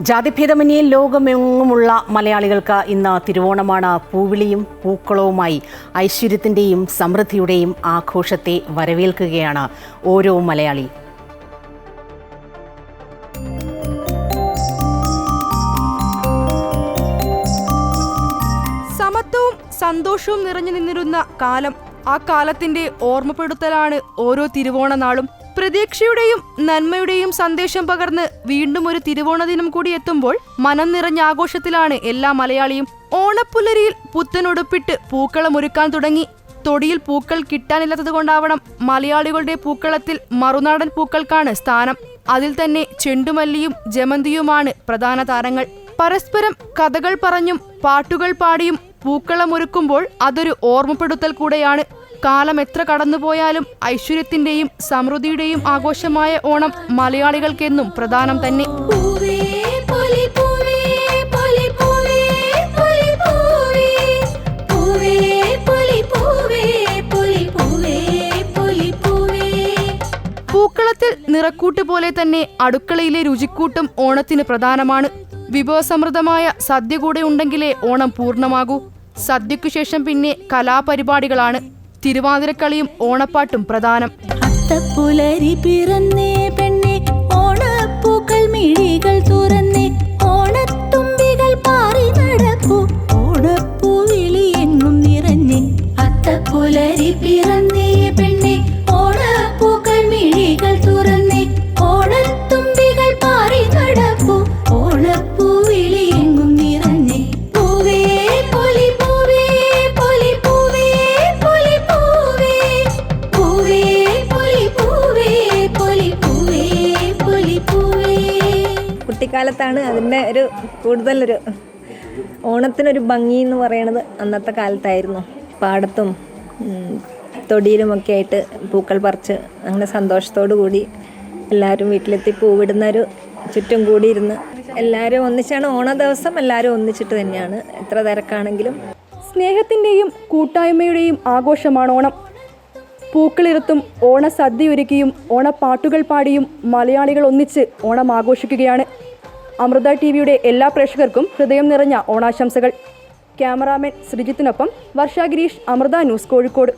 ജാതിഭേദമന്യേ ലോകമെങ്ങുമുള്ള മലയാളികൾക്ക് ഇന്ന് തിരുവോണമാണ് പൂവിളിയും പൂക്കളവുമായി ഐശ്വര്യത്തിന്റെയും സമൃദ്ധിയുടെയും ആഘോഷത്തെ വരവേൽക്കുകയാണ് ഓരോ മലയാളി. സമത്വവും സന്തോഷവും നിറഞ്ഞു നിന്നിരുന്ന കാലം ആ കാലത്തിന്റെ ഓർമ്മപ്പെടുത്തലാണ് ഓരോ തിരുവോണ നാളും. പ്രതീക്ഷയുടെയും നന്മയുടെയും സന്ദേശം പകർന്ന് വീണ്ടും ഒരു തിരുവോണ ദിനം കൂടി എത്തുമ്പോൾ മനം നിറഞ്ഞ ആഘോഷത്തിലാണ് എല്ലാ മലയാളിയും ഓണപ്പുലരിയിൽ പുത്തനുടുപ്പിട്ട് പൂക്കളമൊരുക്കാൻ തുടങ്ങി. തൊടിയിൽ പൂക്കൾ കിട്ടാനില്ലാത്തത് കൊണ്ടാവണം മലയാളികളുടെ പൂക്കളത്തിൽ മറുനാടൻ പൂക്കൾക്കാണ് സ്ഥാനം. അതിൽ തന്നെ ചെണ്ടുമല്ലിയും ജമന്തിയുമാണ് പ്രധാന താരങ്ങൾ. പരസ്പരം കഥകൾ പറഞ്ഞും പാട്ടുകൾ പാടിയും പൂക്കളം ഒരുക്കുമ്പോൾ അതൊരു ഓർമ്മപ്പെടുത്തൽ കൂടെയാണ്. കാലം എത്ര കടന്നുപോയാലും ഐശ്വര്യത്തിന്റെയും സമൃദ്ധിയുടെയും ആഘോഷമായ ഓണം മലയാളികൾക്കെന്നും പ്രധാനം തന്നെ. പൂക്കളത്തിൽ നിറക്കൂട്ട് പോലെ തന്നെ അടുക്കളയിലെ രുചിക്കൂട്ടും ഓണത്തിന് പ്രധാനമാണ് വിഭവസമൃദ്ധമായ സദ്യ കൂടെ ഉണ്ടെങ്കിലേ ഓണം പൂർണമാകൂ. സദ്യക്കു ശേഷം പിന്നെ കലാപരിപാടികളാണ്. തിരുവാതിരക്കളിയും ഓണപ്പാട്ടും പ്രധാനം അത്തപ്പുലരി പിറന്നേ കുട്ടിക്കാലത്താണ് അതിന്റെ ഒരു കൂടുതലൊരു ഓണത്തിനൊരു ഭംഗി എന്ന് പറയണത് അന്നത്തെ കാലത്തായിരുന്നു. പാടത്തും തൊടിയിലുമൊക്കെ ആയിട്ട് പൂക്കൾ പറിച്ച് അങ്ങനെ സന്തോഷത്തോടു കൂടി എല്ലാവരും വീട്ടിലെത്തി പൂവിടുന്ന ഒരു ചുറ്റും കൂടി ഇരുന്ന് എല്ലാവരും ഒന്നിച്ചാണ് ഓണ ദിവസം എല്ലാവരും ഒന്നിച്ചിട്ട് തന്നെയാണ്. എത്ര തിരക്കാണെങ്കിലും. സ്നേഹത്തിന്റെയും കൂട്ടായ്മയുടെയും ആഘോഷമാണ് ഓണം. പൂക്കളിറുത്തും ഓണസദ്യയൊരുക്കിയും ഓണപ്പാട്ടുകൾ പാടിയും മലയാളികൾ ഒന്നിച്ച് ഓണം ആഘോഷിക്കുകയാണ്. അമൃത ടി വിയുടെ എല്ലാ പ്രേക്ഷകർക്കും ഹൃദയം നിറഞ്ഞ ഓണാശംസകൾ. ക്യാമറാമാൻ ശ്രീജിത്തിനൊപ്പം വർഷ ഗിരീഷ് അമൃത ന്യൂസ് കോഴിക്കോട്.